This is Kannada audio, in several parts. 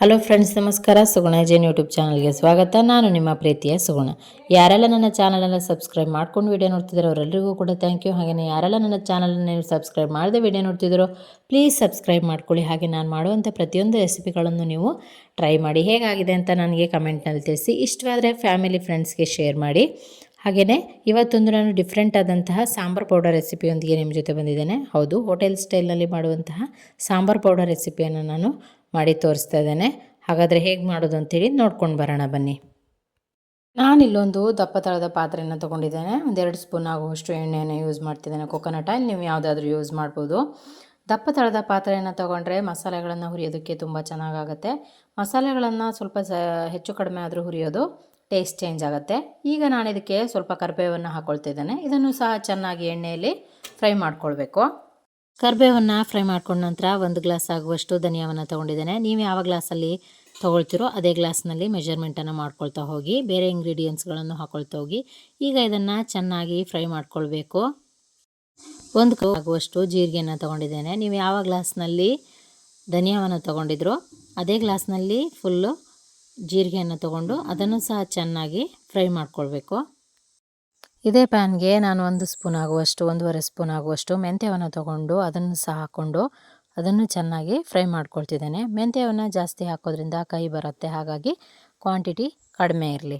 ಹಲೋ ಫ್ರೆಂಡ್ಸ್ ನಮಸ್ಕಾರ. ಸುಗುಣ ಜೈನ್ ಯೂಟ್ಯೂಬ್ ಚಾನಲ್ಗೆ ಸ್ವಾಗತ. ನಾನು ನಿಮ್ಮ ಪ್ರೀತಿಯ ಸುಗುಣ. ಯಾರೆಲ್ಲ ನನ್ನ ಚಾನಲನ್ನು ಸಬ್ಸ್ಕ್ರೈಬ್ ಮಾಡ್ಕೊಂಡು ವಿಡಿಯೋ ನೋಡ್ತಿದ್ದಾರೋ ಅವರೆಲ್ಲರಿಗೂ ಕೂಡ ಥ್ಯಾಂಕ್ ಯು ಹಾಗೆಯೇ ಯಾರೆಲ್ಲ ನನ್ನ ಚಾನಲನ್ನು ನೀವು ಸಬ್ಸ್ಕ್ರೈಬ್ ಮಾಡದೆ ವಿಡಿಯೋ ನೋಡ್ತಿದ್ದಾರೋ ಪ್ಲೀಸ್ ಸಬ್ಸ್ಕ್ರೈಬ್ ಮಾಡ್ಕೊಳ್ಳಿ. ಹಾಗೆ ನಾನು ಮಾಡುವಂಥ ಪ್ರತಿಯೊಂದು ರೆಸಿಪಿಗಳನ್ನು ನೀವು ಟ್ರೈ ಮಾಡಿ. ಹೇಗಾಗಿದೆ ಅಂತ ನನಗೆ ಕಮೆಂಟ್ನಲ್ಲಿ ತಿಳಿಸಿ. ಇಷ್ಟವಾದರೆ ಫ್ಯಾಮಿಲಿ ಫ್ರೆಂಡ್ಸ್ಗೆ ಶೇರ್ ಮಾಡಿ. ಹಾಗೆಯೇ ಇವತ್ತೊಂದು ನಾನು ಡಿಫ್ರೆಂಟ್ ಆದಂತಹ ಸಾಂಬಾರ್ ಪೌಡರ್ ರೆಸಿಪಿಯೊಂದಿಗೆ ನಿಮ್ಮ ಜೊತೆ ಬಂದಿದ್ದೇನೆ. ಹೌದು ಹೋಟೆಲ್ ಸ್ಟೈಲ್ನಲ್ಲಿ ಮಾಡುವಂತಹ ಸಾಂಬಾರ್ ಪೌಡರ್ ರೆಸಿಪಿಯನ್ನು ನಾನು ಮಾಡಿ ತೋರಿಸ್ತಾ ಇದ್ದೇನೆ. ಹಾಗಾದರೆ ಹೇಗೆ ಮಾಡೋದು ಅಂತೇಳಿ ನೋಡ್ಕೊಂಡು ಬರೋಣ ಬನ್ನಿ. ನಾನು ಇಲ್ಲೊಂದು ದಪ್ಪ ತಳದ ಪಾತ್ರೆಯನ್ನು ತೊಗೊಂಡಿದ್ದೇನೆ. ಒಂದೆರಡು ಸ್ಪೂನ್ ಆಗುವಷ್ಟು ಎಣ್ಣೆಯನ್ನು ಯೂಸ್ ಮಾಡ್ತಿದ್ದೇನೆ. ಕೊಕೊನಟ್ ಆಯಿಲ್ ನೀವು ಯಾವುದಾದ್ರೂ ಯೂಸ್ ಮಾಡ್ಬೋದು. ದಪ್ಪ ತಳದ ಪಾತ್ರೆಯನ್ನು ತೊಗೊಂಡ್ರೆ ಮಸಾಲೆಗಳನ್ನು ಹುರಿಯೋದಕ್ಕೆ ತುಂಬ ಚೆನ್ನಾಗಾಗುತ್ತೆ. ಮಸಾಲೆಗಳನ್ನು ಸ್ವಲ್ಪ ಸ, ಹೆಚ್ಚು ಕಡಿಮೆ ಆದರೂ ಹುರಿಯೋದು ಟೇಸ್ಟ್ ಚೇಂಜ್ ಆಗುತ್ತೆ. ಈಗ ನಾನು ಇದಕ್ಕೆ ಸ್ವಲ್ಪ ಕರಿಬೇವನ್ನು ಹಾಕ್ಕೊಳ್ತಿದ್ದೇನೆ ಇದನ್ನು ಸಹ ಚೆನ್ನಾಗಿ ಎಣ್ಣೆಯಲ್ಲಿ ಫ್ರೈ ಮಾಡ್ಕೊಳ್ಬೇಕು. ಕರಿಬೇವನ್ನು ಫ್ರೈ ಮಾಡ್ಕೊಂಡ ನಂತರ ಒಂದು ಗ್ಲಾಸ್ ಆಗುವಷ್ಟು ಧನಿಯಾವನ್ನು ತೊಗೊಂಡಿದ್ದೇನೆ. ನೀವು ಯಾವ ಗ್ಲಾಸಲ್ಲಿ ತೊಗೊಳ್ತಿರೋ ಅದೇ ಗ್ಲಾಸ್ನಲ್ಲಿ ಮೆಜರ್ಮೆಂಟನ್ನು ಮಾಡ್ಕೊಳ್ತಾ ಹೋಗಿ, ಬೇರೆ ಇಂಗ್ರೀಡಿಯೆಂಟ್ಸ್ಗಳನ್ನು ಹಾಕೊಳ್ತಾ ಹೋಗಿ, ಈಗ ಇದನ್ನು ಚೆನ್ನಾಗಿ ಫ್ರೈ ಮಾಡ್ಕೊಳ್ಬೇಕು. ಒಂದು ಕಪ್ ಆಗುವಷ್ಟು ಜೀರಿಗೆಯನ್ನು ತೊಗೊಂಡಿದ್ದೇನೆ. ನೀವು ಯಾವ ಗ್ಲಾಸ್ನಲ್ಲಿ ಧನಿಯಾವನ್ನು ತೊಗೊಂಡಿದ್ರು ಅದೇ ಗ್ಲಾಸ್ನಲ್ಲಿ ಫುಲ್ಲು ಜೀರಿಗೆಯನ್ನು ತೊಗೊಂಡು ಅದನ್ನು ಸಹ ಚೆನ್ನಾಗಿ ಫ್ರೈ ಮಾಡ್ಕೊಳ್ಬೇಕು. ಇದೇ ಪ್ಯಾನ್ಗೆ ನಾನು ಒಂದು ಸ್ಪೂನ್ ಆಗುವಷ್ಟು, ಒಂದೂವರೆ ಸ್ಪೂನ್ ಆಗುವಷ್ಟು ಮೆಂತ್ಯವನ್ನು ತೊಗೊಂಡು ಅದನ್ನು ಸಹ ಹಾಕ್ಕೊಂಡು ಅದನ್ನು ಚೆನ್ನಾಗಿ ಫ್ರೈ ಮಾಡ್ಕೊಳ್ತಿದ್ದೇನೆ. ಮೆಂತ್ಯವನ್ನು ಜಾಸ್ತಿ ಹಾಕೋದ್ರಿಂದ ಕೈ ಬರುತ್ತೆ. ಹಾಗಾಗಿ ಕ್ವಾಂಟಿಟಿ ಕಡಿಮೆ ಇರಲಿ.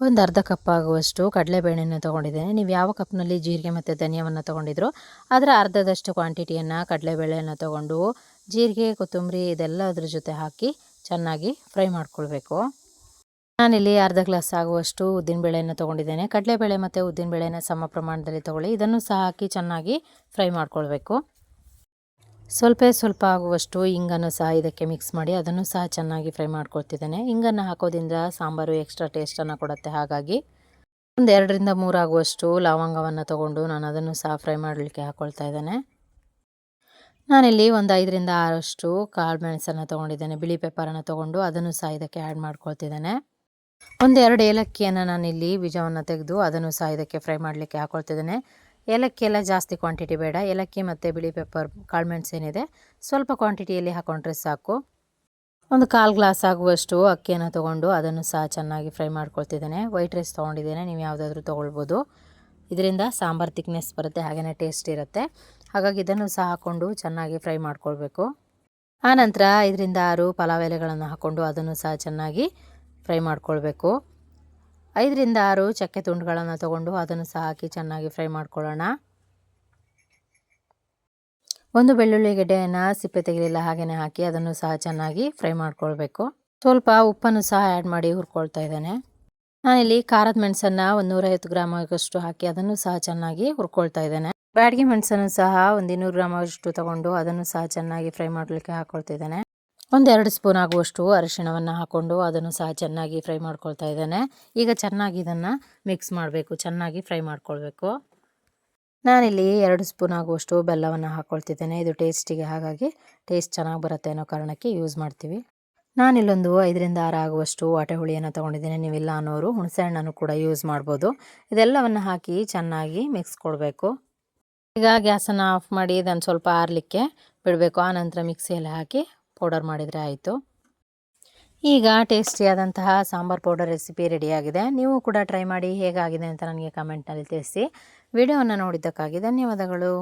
ಒಂದು ಅರ್ಧ ಕಪ್ ಆಗುವಷ್ಟು ಕಡಲೆಬೇಳೆನ ತೊಗೊಂಡಿದ್ದೇನೆ. ನೀವು ಯಾವ ಕಪ್ನಲ್ಲಿ ಜೀರಿಗೆ ಮತ್ತು ಧನಿಯವನ್ನು ತೊಗೊಂಡಿದ್ರು ಅದರ ಅರ್ಧದಷ್ಟು ಕ್ವಾಂಟಿಟಿಯನ್ನು ಕಡಲೆಬೇಳೆಯನ್ನು ತೊಗೊಂಡು ಜೀರಿಗೆ, ಕೊತ್ತಂಬರಿ ಇದೆಲ್ಲ ಅದ್ರ ಜೊತೆ ಹಾಕಿ ಚೆನ್ನಾಗಿ ಫ್ರೈ ಮಾಡ್ಕೊಳ್ಬೇಕು. ನಾನಿಲ್ಲಿ ಅರ್ಧ ಗ್ಲಾಸ್ ಆಗುವಷ್ಟು ಉದ್ದಿನಬೇಳೆಯನ್ನು ತೊಗೊಂಡಿದ್ದೇನೆ. ಕಡಲೆಬೇಳೆ ಮತ್ತು ಉದ್ದಿನಬೇಳೆನ ಸಮ ಪ್ರಮಾಣದಲ್ಲಿ ತೊಗೊಳ್ಳಿ. ಇದನ್ನು ಸಹ ಹಾಕಿ ಚೆನ್ನಾಗಿ ಫ್ರೈ ಮಾಡ್ಕೊಳ್ಬೇಕು. ಸ್ವಲ್ಪ ಸ್ವಲ್ಪ ಆಗುವಷ್ಟು ಇಂಗನ್ನು ಸಹ ಇದಕ್ಕೆ ಮಿಕ್ಸ್ ಮಾಡಿ ಅದನ್ನು ಸಹ ಚೆನ್ನಾಗಿ ಫ್ರೈ ಮಾಡ್ಕೊಳ್ತಿದ್ದೇನೆ. ಇಂಗನ್ನು ಹಾಕೋದ್ರಿಂದ ಸಾಂಬಾರು ಎಕ್ಸ್ಟ್ರಾ ಟೇಸ್ಟನ್ನು ಕೊಡುತ್ತೆ. ಹಾಗಾಗಿ ಒಂದು ಎರಡರಿಂದ ಮೂರಾಗುವಷ್ಟು ಲವಂಗವನ್ನು ತೊಗೊಂಡು ನಾನು ಅದನ್ನು ಸಹ ಫ್ರೈ ಮಾಡಲಿಕ್ಕೆ ಹಾಕ್ಕೊಳ್ತಾ ಇದ್ದೇನೆ. ನಾನಿಲ್ಲಿ ಒಂದು ಐದರಿಂದ ಆರಷ್ಟು ಕಾಳು ಮೆಣಸನ್ನು ತೊಗೊಂಡಿದ್ದೇನೆ. ಬಿಳಿ ಪೇಪರನ್ನು ತೊಗೊಂಡು ಅದನ್ನು ಸಹ ಇದಕ್ಕೆ ಆ್ಯಡ್ ಮಾಡ್ಕೊಳ್ತಿದ್ದೇನೆ. ಒಂದೆರಡು ಏಲಕ್ಕಿಯನ್ನು ನಾನಿಲ್ಲಿ ಬೀಜವನ್ನು ತೆಗೆದು ಅದನ್ನು ಸಹ ಇದಕ್ಕೆ ಫ್ರೈ ಮಾಡಲಿಕ್ಕೆ ಹಾಕ್ಕೊಳ್ತಿದ್ದೇನೆ ಏಲಕ್ಕಿ ಎಲ್ಲ ಜಾಸ್ತಿ ಕ್ವಾಂಟಿಟಿ ಬೇಡ. ಏಲಕ್ಕಿ ಮತ್ತು ಬಿಳಿ ಪೆಪ್ಪರ್ ಕಾಳುಮೆಣ್ಸು ಏನಿದೆ, ಸ್ವಲ್ಪ ಕ್ವಾಂಟಿಟಿಯಲ್ಲಿ ಹಾಕ್ಕೊಂಡ್ರೆ ಸಾಕು. ಒಂದು ಕಾಲು ಗ್ಲಾಸ್ ಆಗುವಷ್ಟು ಅಕ್ಕಿಯನ್ನು ತೊಗೊಂಡು ಅದನ್ನು ಸಹ ಚೆನ್ನಾಗಿ ಫ್ರೈ ಮಾಡ್ಕೊಳ್ತಿದ್ದೇನೆ. ವೈಟ್ ರೈಸ್ ತೊಗೊಂಡಿದ್ದೇನೆ. ನೀವು ಯಾವುದಾದ್ರೂ ತೊಗೊಳ್ಬೋದು. ಇದರಿಂದ ಸಾಂಬಾರು ತಿಕ್ನೆಸ್ ಬರುತ್ತೆ ಹಾಗೆಯೇ ಟೇಸ್ಟ್ ಇರುತ್ತೆ. ಹಾಗಾಗಿ ಇದನ್ನು ಸಹ ಹಾಕ್ಕೊಂಡು ಚೆನ್ನಾಗಿ ಫ್ರೈ ಮಾಡ್ಕೊಳ್ಬೇಕು. ಆನಂತರ ಇದರಿಂದ ಆರು ಪಲಾವ್ ಎಲೆಗಳನ್ನು ಹಾಕ್ಕೊಂಡು ಅದನ್ನು ಸಹ ಚೆನ್ನಾಗಿ ಫ್ರೈ ಮಾಡ್ಕೊಳ್ಬೇಕು. ಐದರಿಂದ ಆರು ಚಕ್ಕೆ ತುಂಡುಗಳನ್ನು ತಗೊಂಡು ಅದನ್ನು ಸಹ ಹಾಕಿ ಚೆನ್ನಾಗಿ ಫ್ರೈ ಮಾಡ್ಕೊಳ್ಳೋಣ. ಒಂದು ಬೆಳ್ಳುಳ್ಳಿ ಗೆಡ್ಡೆಯನ್ನು ಸಿಪ್ಪೆ ತೆಗೆಲಿಲ್ಲ ಹಾಗೆಯೇ ಹಾಕಿ ಅದನ್ನು ಸಹ ಚೆನ್ನಾಗಿ ಫ್ರೈ ಮಾಡ್ಕೊಳ್ಬೇಕು. ಸ್ವಲ್ಪ ಉಪ್ಪನ್ನು ಸಹ ಆ್ಯಡ್ ಮಾಡಿ ಹುರ್ಕೊಳ್ತಾ ಇದ್ದೇನೆ. ನಾನಿಲ್ಲಿ ಖಾರದ ಮೆಣಸನ್ನು ಒಂದು ನೂರೈವತ್ತು ಗ್ರಾಮ್ ಹಾಕಿ ಅದನ್ನು ಸಹ ಚೆನ್ನಾಗಿ ಹುರ್ಕೊಳ್ತಾ ಇದ್ದೇನೆ. ಬ್ಯಾಡಗಿ ಮೆಣಸನ್ನು ಸಹ ಒಂದು ಇನ್ನೂರು ಗ್ರಾಮ್ ಅಷ್ಟು ತಗೊಂಡು ಅದನ್ನು ಸಹ ಚೆನ್ನಾಗಿ ಫ್ರೈ ಮಾಡಲಿಕ್ಕೆ ಹಾಕ್ಕೊಳ್ತಿದ್ದೇನೆ ಒಂದೆರಡು ಸ್ಪೂನ್ ಆಗುವಷ್ಟು ಅರಿಶಿಣವನ್ನು ಹಾಕ್ಕೊಂಡು ಅದನ್ನು ಸಹ ಚೆನ್ನಾಗಿ ಫ್ರೈ ಮಾಡ್ಕೊಳ್ತಾ ಇದ್ದೇನೆ. ಈಗ ಚೆನ್ನಾಗಿ ಇದನ್ನು ಮಿಕ್ಸ್ ಮಾಡಬೇಕು, ಚೆನ್ನಾಗಿ ಫ್ರೈ ಮಾಡ್ಕೊಳ್ಬೇಕು. ನಾನಿಲ್ಲಿ ಎರಡು ಸ್ಪೂನ್ ಆಗುವಷ್ಟು ಬೆಲ್ಲವನ್ನು ಹಾಕ್ಕೊಳ್ತಿದ್ದೇನೆ ಇದು ಟೇಸ್ಟಿಗೆ ಹಾಗಾಗಿ ಟೇಸ್ಟ್ ಚೆನ್ನಾಗಿ ಬರುತ್ತೆ ಅನ್ನೋ ಕಾರಣಕ್ಕೆ ಯೂಸ್ ಮಾಡ್ತೀವಿ. ನಾನಿಲ್ಲೊಂದು ಐದರಿಂದ ಆರು ಆಗುವಷ್ಟು ವಾಟೆ ಹುಳಿಯನ್ನು ತೊಗೊಂಡಿದ್ದೀನಿ. ನೀವಿಲ್ಲ ಅನ್ನೋರು ಹುಣಸೆಹಣ್ಣನ್ನು ಕೂಡ ಯೂಸ್ ಮಾಡ್ಬೋದು. ಇದೆಲ್ಲವನ್ನು ಹಾಕಿ ಚೆನ್ನಾಗಿ ಮಿಕ್ಸ್ ಕೊಡಬೇಕು. ಈಗ ಗ್ಯಾಸನ್ನು ಆಫ್ ಮಾಡಿ ಇದನ್ನು ಸ್ವಲ್ಪ ಆರಲಿಕ್ಕೆ ಬಿಡಬೇಕು. ಆನಂತರ ಮಿಕ್ಸಿಯಲ್ಲಿ ಹಾಕಿ ಪೌಡರ್ ಮಾಡಿದರೆ ಆಯಿತು. ಈಗ ಟೇಸ್ಟಿಯಾದಂತಹ ಸಾಂಬಾರ್ ಪೌಡರ್ ರೆಸಿಪಿ ರೆಡಿಯಾಗಿದೆ. ನೀವು ಕೂಡ ಟ್ರೈ ಮಾಡಿ ಹೇಗಾಗಿದೆ ಅಂತ ನನಗೆ ಕಮೆಂಟ್ನಲ್ಲಿ ತಿಳಿಸಿ. ವಿಡಿಯೋವನ್ನು ನೋಡಿದ್ದಕ್ಕಾಗಿ ಧನ್ಯವಾದಗಳು.